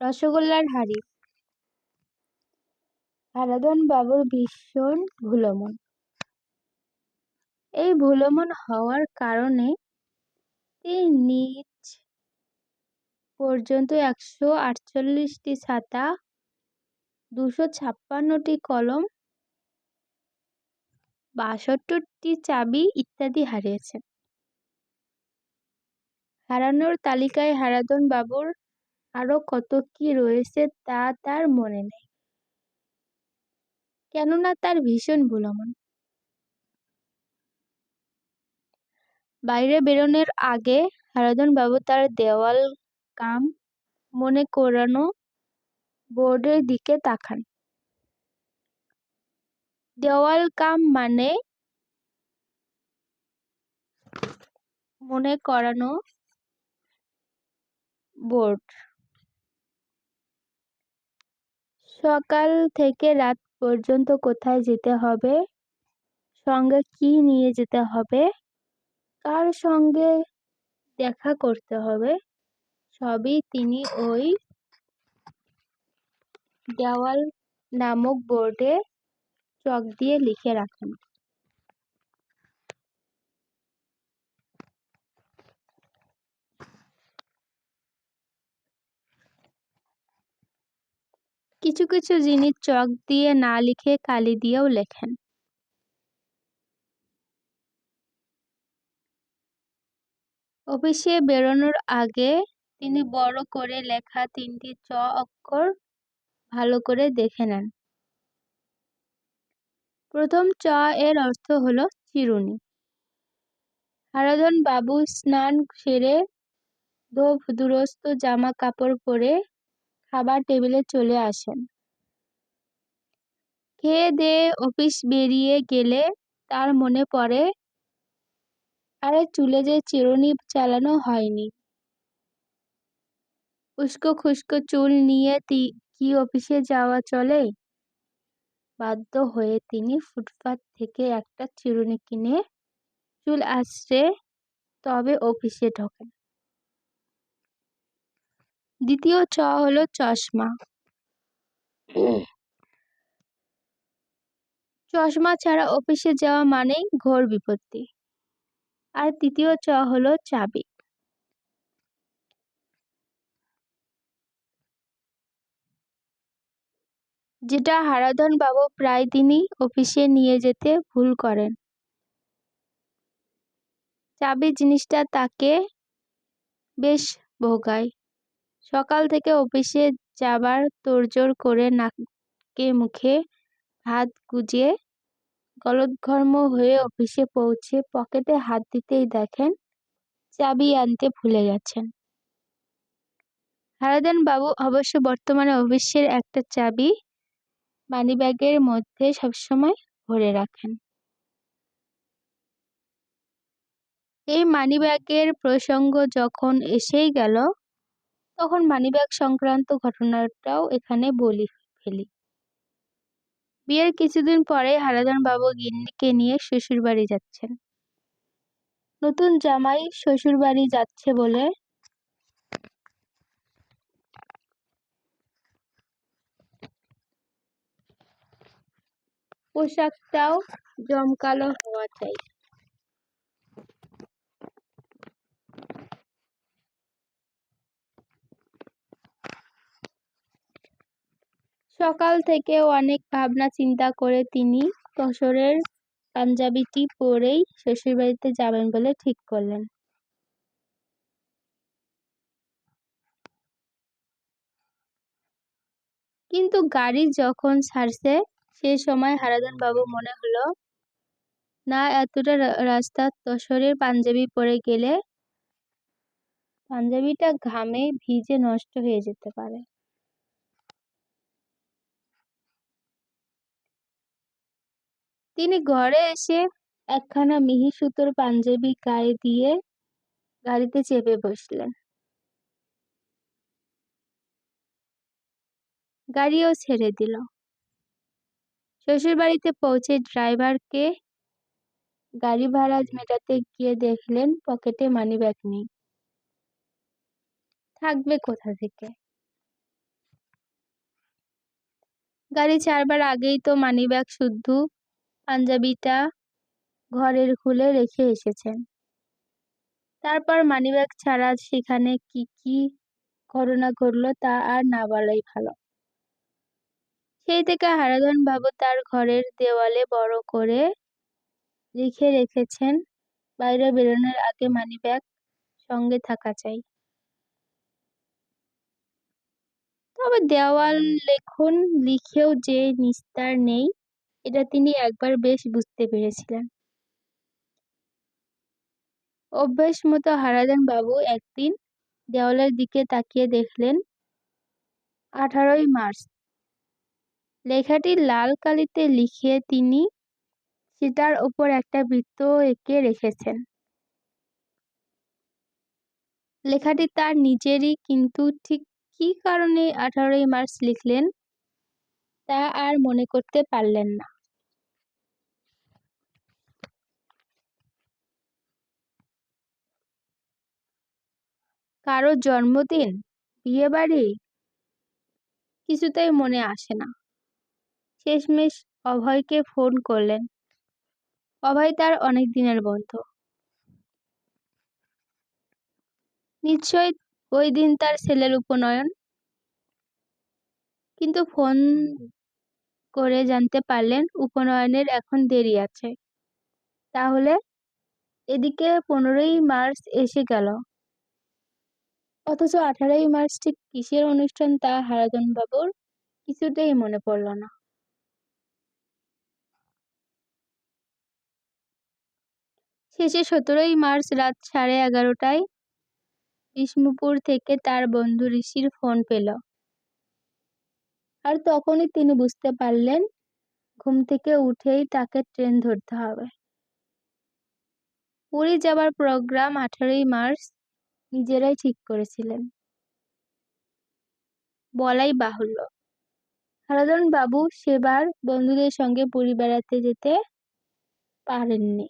রসগোল্লার হাড়ি। হারাধন বাবুর ভীষণ ভুলমন। এই ভুলমন হওয়ার কারণে তিনি নিজ পর্যন্ত একশো আটচল্লিশটি ছাতা, দুশো ছাপ্পান্নটি কলম বাষট্টি চাবি ইত্যাদি হারিয়েছেন হারানোর তালিকায় হারাধন বাবুর আরও কত কি রয়েছে তা তার মনে নেই। কেননা তার ভীষণ ভুলমন। বাইরে বেরোনোর আগে বাবু তার দেওয়াল, কাম, মনে করানো বোর্ডের দিকে তাকান। দেওয়াল, কাম মানে মনে করানো বোর্ড। সকাল থেকে রাত পর্যন্ত কোথায় যেতে হবে? সঙ্গে কি নিয়ে যেতে হবে? কার সঙ্গে দেখা করতে হবে? সবই তিনি ওই দেওয়াল নামক বোর্ডে চক দিয়ে লিখে রাখেন। কিছু কিছু জিনিস চক দিয়ে না লিখে কালি দিয়েও লেখেন। অফিসে বেরোনোর আগে তিনি বড় করে লেখা তিনটি চ অক্ষর ভালো করে দেখে নেন। প্রথম চ এর অর্থ হলো চিরুনি। হারাধন বাবু স্নান সেরে ধোপ দুরস্ত জামা কাপড় পরে খাবার টেবিলে চলে আসেন। খেয়ে দেয়ে অফিস বেরিয়ে গেলে তার মনে পড়ে, আরে চুলে যে চিরুনি চালানো হয়নি। উস্কো খুস্কো চুল নিয়ে কি অফিসে যাওয়া চলে? বাধ্য হয়ে তিনি ফুটপাত থেকে একটা চিরুনি কিনে চুল আশ্রে তবে অফিসে ঢোকেন। দ্বিতীয় চ হলো চশমা। চশমা ছাড়া অফিসে যাওয়া মানেই ঘোর বিপত্তি। আর তৃতীয় চ হলো চাবি। যেটা হারাধন বাবু প্রায় দিনই অফিসে নিয়ে যেতে ভুল করেন। চাবি জিনিসটা তাকে বেশ ভোগায়। সকাল থেকে অফিসে যাবার তোড়জোড় করে নাকে মুখে হাত গুজিয়ে গলদঘর্ম হয়ে অফিসে পৌঁছে পকেটে হাত দিতেই দেখেন, চাবি আনতে ভুলে গেছেন। হারাদান বাবু অবশ্য বর্তমানে অফিসের একটা চাবি মানিব্যাগের মধ্যে সবসময় ভরে রাখেন। এই মানিব্যাগের প্রসঙ্গ যখন এসেই গেল তখন মানিব্যাগ সংক্রান্ত ঘটনাটাও এখানে বলি ফেলি। বিয়ের কিছুদিন পরে হারাধন বাবু গিন্নিকে নিয়ে শ্বশুরবাড়ি যাচ্ছেন। নতুন জামাই শ্বশুরবাড়ি যাচ্ছে বলে পোশাকটাও জমকালো হওয়া চাই। সকাল থেকে অনেক ভাবনা চিন্তা করে তিনি তসরের পাঞ্জাবিটি পরেই শ্বশুরবাড়িতে যাবেন বলে ঠিক করলেন। কিন্তু গাড়ি যখন ছাড়ছে, সে সময় হারাধন বাবু মনে হলো, না, এতটা রাস্তা তসরের পাঞ্জাবি পরে গেলে পাঞ্জাবিটা ঘামে ভিজে নষ্ট হয়ে যেতে পারে। তিনি ঘরে এসে একখানা মিহি সুতোর পাঞ্জাবি গায়ে দিয়ে গাড়িতে চেপে বসলেন। গাড়িও ছেড়ে দিল। শ্বশুরবাড়িতে পৌঁছে ড্রাইভারকে গাড়ি ভাড়া মেটাতে গিয়ে দেখলেন পকেটে মানিব্যাগ নেই। থাকবে কোথা থেকে? গাড়ি ছাড়বার আগেই তো মানিব্যাগ শুদ্ধ পাঞ্জাবিটা ঘরের খুলে রেখে এসেছেন। তারপর মানিব্যাগ ছাড়া সেখানে কি কি ঘটনা ঘটলো তা আর না বলাই ভালো। সেই থেকে হারাধন বাবু তার ঘরের দেওয়ালে বড় করে লিখে রেখেছেন, বাইরে বেরোনোর আগে মানিব্যাগ সঙ্গে থাকা চাই। তবে দেওয়াল লেখন, লিখেও যে নিস্তার নেই এটা তিনি একবার বেশ বুঝতে পেরেছিলেন। অভ্যেস মতো হারাধন বাবু একদিন দেওয়ালের দিকে তাকিয়ে দেখলেন, আঠারোই মার্চ। লেখাটি লাল কালিতে লিখে তিনি সেটার ওপর একটা বৃত্ত এঁকে রেখেছেন। লেখাটি তার নিজেরই, কিন্তু ঠিক কি কারণে আঠারোই মার্চ লিখলেন? তা আর মনে করতে পারলেন না। কারও জন্মদিন, বিয়েবাড়ি? কিছুতেই মনে আসে না। শেষমেশ অভয়কে ফোন করলেন। অভয় তার অনেক দিনের বন্ধু। নিশ্চয় ওই দিন তার ছেলের উপনয়ন। কিন্তু ফোন করে জানতে পারলেন উপনয়নের এখন দেরি আছে। তাহলে এদিকে পনেরোই মার্চ এসে গেল। অথচ আঠারোই মার্চ ঠিক কিসের অনুষ্ঠান তা বাবুর কিছুতেই মনে পড়ল না। শেষে সতেরোই মার্চ রাত সাড়ে এগারোটায় বিষ্ণুপুর থেকে তার বন্ধু ঋষির ফোন পেল। আর তখনই তিনি বুঝতে পারলেন, ঘুম থেকে উঠেই তাকে ট্রেন ধরতে হবে। পুরী যাবার প্রোগ্রাম আঠারোই মার্চ নিজেরাই ঠিক করেছিলেন। বলাই বাহুল্য। হারাধন বাবু সেবার বন্ধুদের সঙ্গে পুরী বেড়াতে যেতে পারেননি।